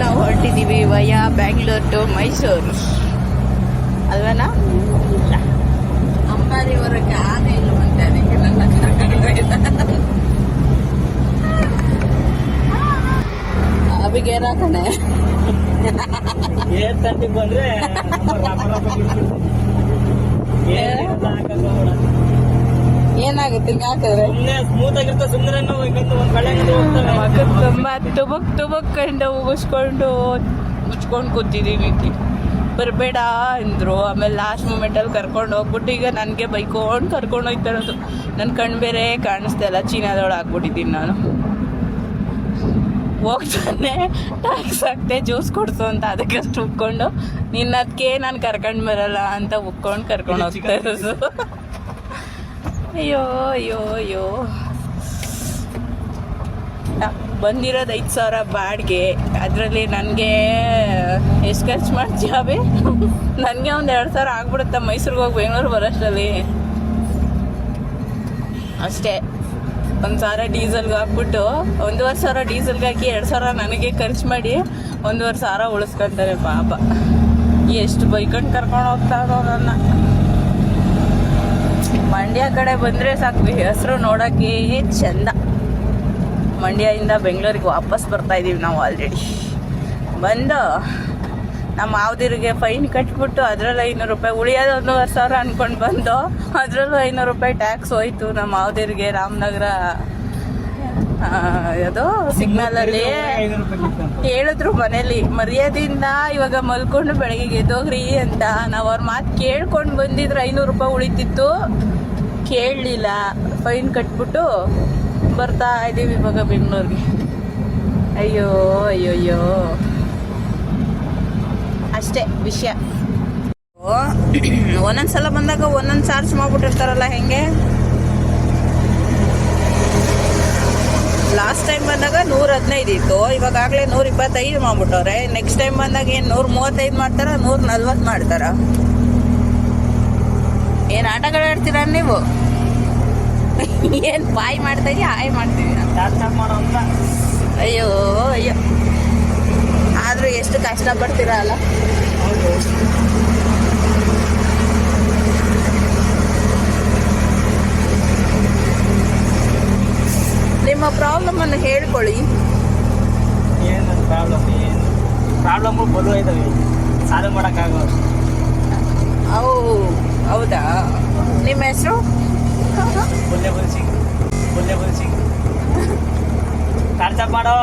ನಾವು ಹೊರಟಿದ್ದೀವಿ via, Bangalore to Mysuru. ಅಲ್ವನಾ? ಅಂಬಾರಿವರೆಗೆ ಆನೆ ಇಲ್ವಂತೆ ಅದಕ್ಕೆ ನನ್ನ ಕರ್ಕೊಂಡು. ಅವಿಗೆ ಏನಾಕಣೆ ಏನ್ ತಂದಿ ಬಂದ್ರೆ ಹೋಗ್ತವೆ ಮಗ ತುಂಬಾ ತುಬಕ್ ತುಬಕ್ಕೊಂಡು ಉಗಿಸ್ಕೊಂಡು ಮುಚ್ಕೊಂಡು ಕೂತಿದೀವಿ ಬರಬೇಡ ಅಂದರು. ಆಮೇಲೆ ಲಾಸ್ಟ್ ಮೂಮೆಂಟಲ್ಲಿ ಕರ್ಕೊಂಡು ಹೋಗ್ಬಿಟ್ಟು ಈಗ ನನಗೆ ಬೈಕೊಂಡು ಕರ್ಕೊಂಡು ಹೋಗ್ತಾರದು ನನ್ನ ಕಣ್ಣು ಬೇರೆ ಕಾಣಿಸ್ತಾ ಇಲ್ಲ ಚೀನಾದೊಳಗೆ ಹಾಕ್ಬಿಟ್ಟಿದ್ದೀನಿ ನಾನು. ಹೋಗ್ತಾನೆ ಟ್ಯಾಕ್ಸ್ ಹಾಕ್ತೆ ಜ್ಯೂಸ್ ಕೊಡ್ಸು ಅಂತ ಅದಕ್ಕೆ ಅಷ್ಟು ಉಕ್ಕೊಂಡು ನಿನ್ನದಕ್ಕೆ ನಾನು ಕರ್ಕೊಂಡು ಬರಲ್ಲ ಅಂತ ಉಕ್ಕೊಂಡು ಕರ್ಕೊಂಡು ಹೋಗ್ತಾ ಇರೋದು. ಅಯ್ಯೋ ಅಯ್ಯೋ ಅಯ್ಯೋ. ಬಂದಿರೋದು ಐದು ಸಾವಿರ ಬಾಡಿಗೆ. ಅದರಲ್ಲಿ ನನಗೆ ಎಷ್ಟು ಖರ್ಚು ಮಾಡ್ತೀವಿ ನನಗೆ ಒಂದು ಎರಡು ಸಾವಿರ ಆಗ್ಬಿಡುತ್ತೆ ಮೈಸೂರಿಗೆ ಹೋಗಿ ಬೆಂಗಳೂರು ಬರೋಷ್ಟರಲ್ಲಿ. ಅಷ್ಟೇ. ಒಂದು ಸಾವಿರ ಡೀಸೆಲ್ಗೆ ಹಾಕ್ಬಿಟ್ಟು, ಒಂದೂವರೆ ಸಾವಿರ ಡೀಸೆಲ್ಗೆ ಹಾಕಿ ಎರಡು ಸಾವಿರ ನನಗೆ ಖರ್ಚು ಮಾಡಿ ಒಂದೂವರೆ ಸಾವಿರ ಉಳಿಸ್ಕೊಂತಾರೆ ಪಾಪ. ಎಷ್ಟು ಬೈಕೊಂಡು ಕರ್ಕೊಂಡು ಹೋಗ್ತಾರೋ ನನ್ನ ಮಂಡ್ಯ ಕಡೆ ಬಂದರೆ ಸಾಕು ಹೆಸರು ನೋಡೋಕ್ಕೆ ಚಂದ. ಮಂಡ್ಯದಿಂದ ಬೆಂಗಳೂರಿಗೆ ವಾಪಸ್ ಬರ್ತಾ ಇದ್ದೀವಿ ನಾವು ಆಲ್ರೆಡಿ ಬಂದು ನಮ್ಮ ಮಾವದಿರಿಗೆ ಫೈನ್ ಕಟ್ಬಿಟ್ಟು ಅದರಲ್ಲಿ ಐನೂರು ರೂಪಾಯಿ, ಉಳಿಯೋದು ಒಂದೂವರೆ ಸಾವಿರ ಅಂದ್ಕೊಂಡು ಬಂದು ಅದರಲ್ಲೂ ಐನೂರು ರೂಪಾಯಿ ಟ್ಯಾಕ್ಸ್ ಹೋಯ್ತು ನಮ್ಮ ಮಾವದಿರಿಗೆ ರಾಮನಗರ ಯಾವುದು ರೂಪಾಯಿ ಕಿತ್ಕೊಂಡ್. ಹೇಳಿದ್ರು ಮನೇಲಿ. ಮರ್ಯಾದೆಯಿಂದ ಇವಾಗ ಮಲ್ಕೊಂಡು ಬೆಳಗ್ಗೆ ಎದ್ದೋಗ್ರಿ ಅಂತ ನಾವು ಅವ್ರ ಮಾತು ಕೇಳ್ಕೊಂಡು ಬಂದಿದ್ರೆ ಐನೂರು ರೂಪಾಯಿ ಉಳಿತಿತ್ತು. ಕೇಳಲಿಲ್ಲ. ಫೈನ್ ಕಟ್ಬಿಟ್ಟು ಬರ್ತಾ ಇದ್ದೀವಿ ಇವಾಗ ಬೆಂಗಳೂರಿಗೆ. ಅಯ್ಯೋ ಅಯ್ಯೋ ಅಯ್ಯೋ ಅಷ್ಟೇ ವಿಷಯ. ಒಂದೊಂದು ಸಲ ಬಂದಾಗ ಒಂದೊಂದು ಚಾರ್ಜ್ ಮಾಡ್ಬಿಟ್ಟಿರ್ತಾರಲ್ಲ ಹೆಂಗೆ? ಲಾಸ್ಟ್ ಟೈಮ್ ಬಂದಾಗ ನೂರ ಹದಿನೈದು ಇತ್ತು. ಇವಾಗಲೇ ನೂರ ಇಪ್ಪತ್ತೈದು ಮಾಡ್ಬಿಟ್ಟವ್ರೆ. ನೆಕ್ಸ್ಟ್ ಟೈಮ್ ಬಂದಾಗ ಏನು ನೂರ ಮೂವತ್ತೈದು ಮಾಡ್ತಾರ ನೂರ ನಲ್ವತ್ತು ಮಾಡ್ತಾರ? ಏನು ಆಟಗಳು ಆಡ್ತೀರಾ ನೀವು? ಏನು ಬಾಯ್ ಮಾಡ್ತಾ ಇದೀಯ, ಹಾಯ್ ಮಾಡ್ತೀವಿ ಅಯ್ಯೋ ಅಯ್ಯೋ. ಆದರೂ ಎಷ್ಟು ಕಷ್ಟಪಡ್ತೀರ ಅಲ್ಲ? ಹೌದು ಅನ್ನು ಹೇಳ್ಕೊಳ್ಳಿ. ಏನು ಪ್ರಾಬ್ಲಮ್ ಏನು? ಪ್ರಾಬ್ಲಮ್ ಬಲು ಇದಾವೆ. ಸಾಲ್ವ್ ಮಾಡೋಕ್ಕಾಗೋ ಅವು ಹೌದಾ? ನಿಮ್ಮ ಹೆಸರು? ಬುಲ್ಲೆ ಬುಲ್ ಸಿಂಗ್. ಬುಲ್ಲೆ ಬುಲ್ ಸಿಂಗ್. ಆಫ್ ಮಾಡೋ.